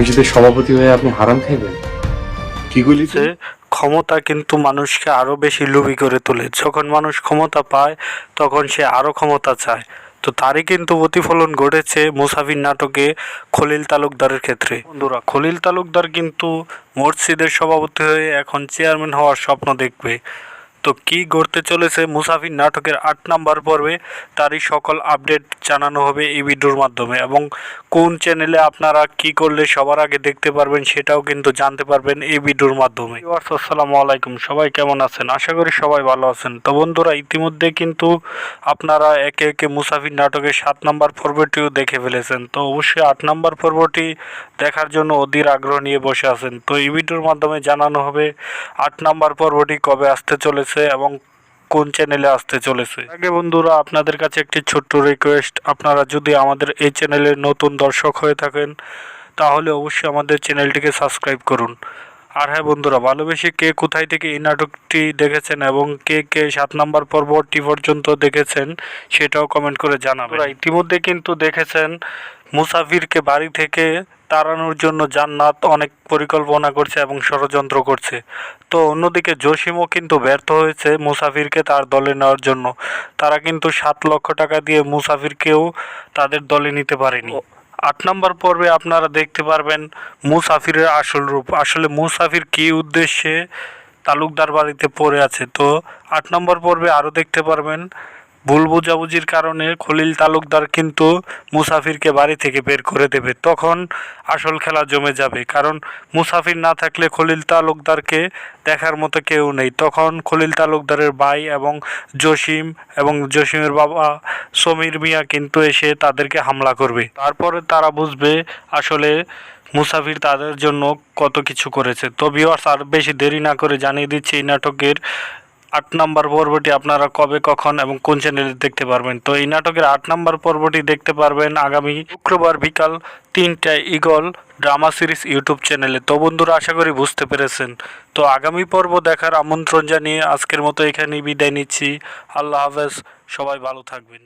মসজিদের সভাপতি হয়ে আপনি হারাম খাইবেন? কি যে ক্ষমতা কিন্তু মানুষকে আরও বেশি লোভী করে তোলে। যখন মানুষ ক্ষমতা পায় তখন সে আরও ক্ষমতা চায়। তো তারই কিন্তু প্রতিফলন ঘটেছে মুসাফির নাটকে খলিল তালুকদারের ক্ষেত্রে। বন্ধুরা খলিল তালুকদার কিন্তু মসজিদের সভাপতি হয়ে এখন চেয়ারম্যান হওয়ার স্বপ্ন দেখবে। তো কি ঘটতে চলেছে মুসাফির নাটকের আট নাম্বার পর্বে তারই সকল আপডেট জানানো হবে এই ভিডিওর মাধ্যমে। এবং কোন চ্যানেলে আপনারা কি করলে সবার আগে দেখতে পারবেন সেটাও কিন্তু জানতে পারবেন এই ভিডিওর মাধ্যমে। আসসালামু আলাইকুম। সবাই কেমন আছেন? আশা করি সবাই ভালো আছেন। তো বন্ধুরা, ইতিমধ্যে কিন্তু আপনারা একে একে মুসাফির নাটকের সাত নাম্বার পর্বটিও দেখে ফেলেছেন। তো অবশ্যই আট নাম্বার পর্বটি দেখার জন্য অধীর আগ্রহ নিয়ে বসে আছেন। তো এই ভিডিওর মাধ্যমে জানানো হবে আট নাম্বার পর্বটি কবে আসতে চলেছে এবং কোন চ্যানেলে আসতে চলেছে? আগে বন্ধুরা, আপনাদের কাছে একটি ছোট্ট রিকোয়েস্ট আপনারা যদি আমাদের এই চ্যানেলের নতুন দর্শক হয়ে থাকেন, তাহলে অবশ্যই আমাদের চ্যানেলটিকে সাবস্ক্রাইব করুন। আর হ্যাঁ বন্ধুরা, ভালোবেসে কে কোথায় থেকে এই নাটকটি দেখেছেন এবং কে কে সাত নাম্বার পর্বটি পর্যন্ত দেখেছেন, সেটাও কমেন্ট করে জানাবেন। ইতিমধ্যে কিন্তু দেখেছেন মুসাফিরকে বাড়ি থেকে তাড়ানোর জন্য জান্নাত অনেক পরিকল্পনা করছে এবং ষড়যন্ত্র করছে। তো অন্যদিকে জসিমও কিন্তু ব্যর্থ হয়েছে মুসাফিরকে তার দলে নেওয়ার জন্য। তারা কিন্তু সাত লক্ষ টাকা দিয়ে মুসাফিরকেও তাদের দলে নিতে পারেনি। আট নম্বর পর্বে আপনারা দেখতে পারবেন মুসাফিরের আসল রূপ। আসলে মুসাফির কী উদ্দেশ্যে তালুকদার বাড়িতে পড়ে আছে? তো আট নম্বর পর্বে আরও দেখতে পারবেন ভুল বোঝাবুঝির কারণে খলিল তালুকদার কিন্তু মুসাফিরকে বাড়ি থেকে বের করে দেবে। তখন আসল খেলা জমে যাবে, কারণ মুসাফির না থাকলে খলিল তালুকদারকে দেখার মতো কেউ নেই। তখন খলিল তালুকদারের ভাই এবং জসিম এবং জসিমের বাবা সমীর মিয়া কিন্তু এসে তাদেরকে হামলা করবে। তারপরে তারা বুঝবে আসলে মুসাফির তাদের জন্য কত কিছু করেছে। তো আর বেশি দেরি না করে জানিয়ে দিচ্ছি এই নাটকের আট নম্বর পর্বটি আপনারা কবে, কখন এবং কোন চ্যানেলে দেখতে পারবেন? তো এই নাটকের আট নম্বর পর্বটি দেখতে পারবেন আগামী শুক্রবার বিকাল তিনটায় ইগল ড্রামা সিরিজ ইউটিউব চ্যানেলে তো বন্ধুরা, আশা করি বুঝতে পেরেছেন। তো আগামী পর্ব দেখার আমন্ত্রণ জানিয়ে আজকের মতো এখানেই বিদায় নিচ্ছি। আল্লাহ হাফেজ, সবাই ভালো থাকবেন।